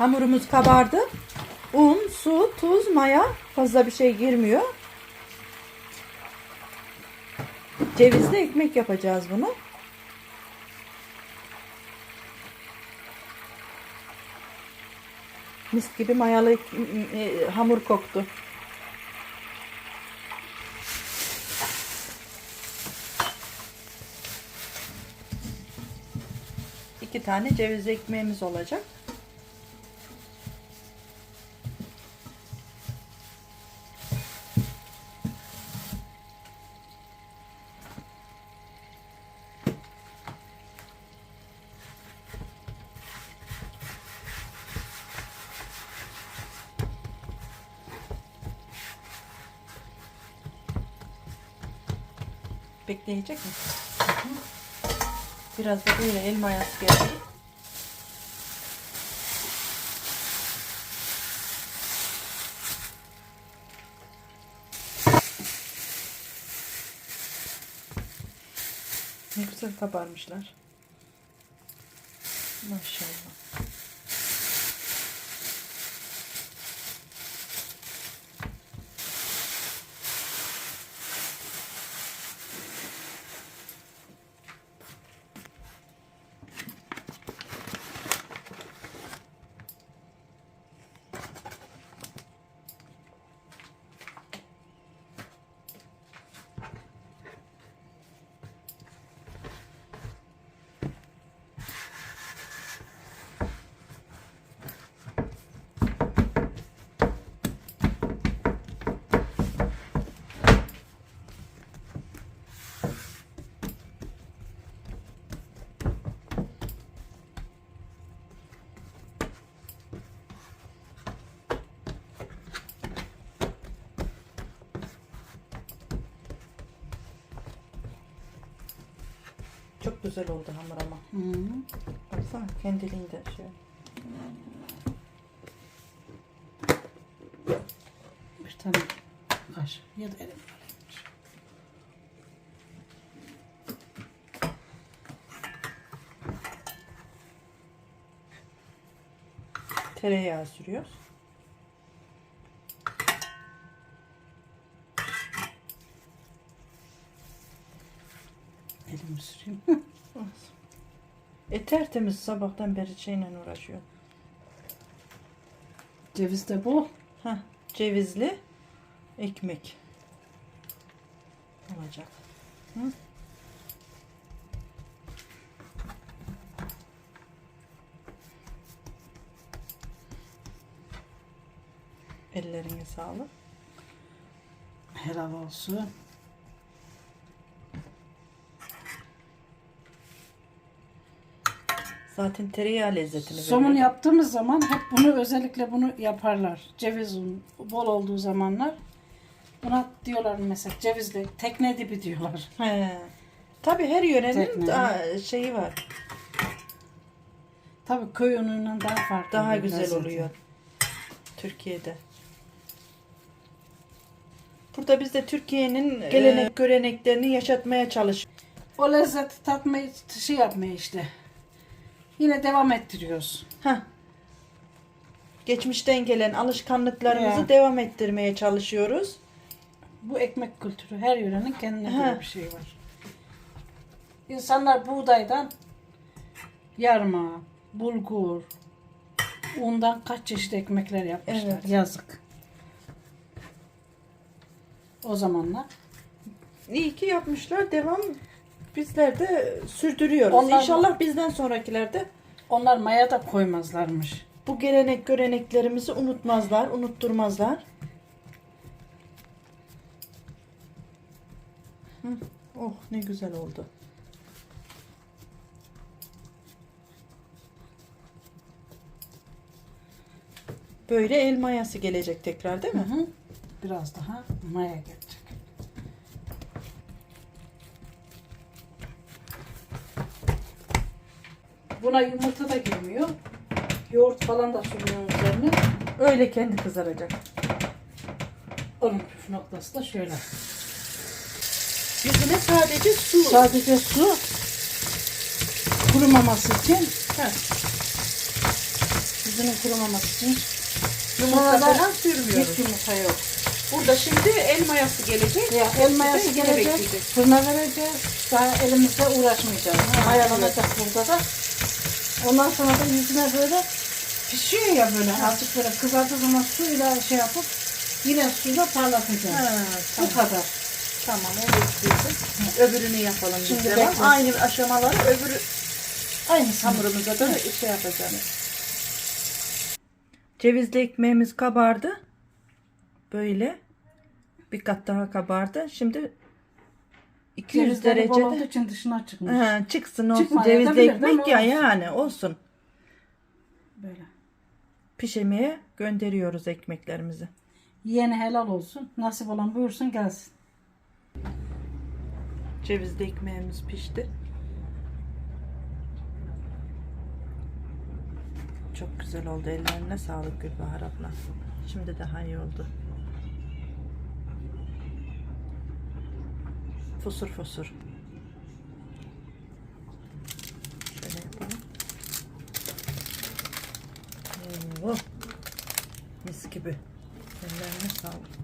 Hamurumuz kabardı. Un, su, tuz, maya fazla bir şey girmiyor. Cevizli ekmek yapacağız bunu. Mis gibi mayalı e, hamur koktu. İki tane cevizli ekmeğimiz olacak. Bekleyecek mi? Biraz da böyle el mayası geldi. Ne güzel kabarmışlar. Maşallah. Çok güzel oldu hamur ama. Hı. Baksana kendiliğinde şey. Bir tane kaşık ya da elim. Tereyağı sürüyoruz. Süreyim. E tertemiz sabahtan beri şeyle uğraşıyor. Ceviz de bu. Heh, cevizli ekmek olacak. Hı? Ellerine sağlık. Helal olsun. Zaten tereyağı lezzetini Somun veriyor. yaptığımız zaman hep bunu özellikle bunu yaparlar. Ceviz un bol olduğu zamanlar. Buna diyorlar mesela cevizli tekne dibi diyorlar. He. Tabii her yörenin Tekne. şeyi var. Tabii köy unuyla daha farklı. Daha bir güzel lezzeti. oluyor. Türkiye'de. Burada biz de Türkiye'nin gelenek göreneklerini yaşatmaya çalışıyoruz. O lezzeti tatmayı şey yapmayı işte. Yine devam ettiriyoruz. Heh. Geçmişten gelen alışkanlıklarımızı Ya. devam ettirmeye çalışıyoruz. Bu ekmek kültürü her yörenin kendine göre bir şey var. İnsanlar buğdaydan yarma, bulgur, undan kaç çeşit ekmekler yapmışlar. Evet. Yazık. O zamanlar. İyi ki yapmışlar. Devam bizler de sürdürüyoruz. Onlar- İnşallah bizden sonrakilerde Onlar maya da koymazlarmış. bu gelenek göreneklerimizi unutmazlar, unutturmazlar. Hı. Oh ne güzel oldu. Böyle el mayası gelecek tekrar değil mi? Hı hı. Biraz daha maya gelecek. Buna yumurta da girmiyor. Yoğurt falan da sürüyor üzerine. Öyle kendi kızaracak. Onun püf noktası da şöyle. Yüzüne sadece su. Sadece su kurumaması için Heh. yüzünün kurumaması için. Yumurta falan sürmüyoruz. Hiç yumurta yok. Burada şimdi el mayası gelecek. Ya el mayası İçine gelecek, fırına vereceğiz. Daha elimizde uğraşmayacağız. Mayalanacak burada da. Ondan sonra da yüzüne böyle pişiyor ya böyle azıcık böyle kızardığı zaman suyla şey yapıp yine suyla parlatacağız. Ha, Bu tamam. kadar. Tamam o beklesin. Öbürünü yapalım Şimdi biz. Aynı aşamaları öbürü Aynısı. hamurumuza da şey yapacağız. Cevizli ekmeğimiz kabardı. Böyle. Bir kat daha kabardı. Şimdi 200 Cevizleri bol olduğu derecede için dışına çıkmış. ha, çıksın olsun. Çıkmaya Cevizli da bilir, ekmek değil mi? ya Olsun. yani olsun. Böyle. Pişirmeye gönderiyoruz ekmeklerimizi. Yeni helal olsun. Nasip olan buyursun gelsin. Cevizli ekmeğimiz pişti. Çok güzel oldu. Ellerine sağlık Gülbahar abla. Şimdi daha iyi oldu. Fosur fosur. Şöyle yapalım. Oo, mis gibi. Ellerine sağlık.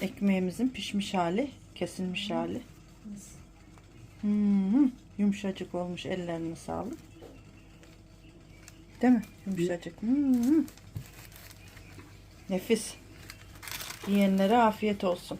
Ekmeğimizin pişmiş hali, kesilmiş hali. Hmm, yumuşacık olmuş. Ellerine sağlık. Değil mi? Yumuşacık. Hmm. Nefis. Yiyenlere afiyet olsun.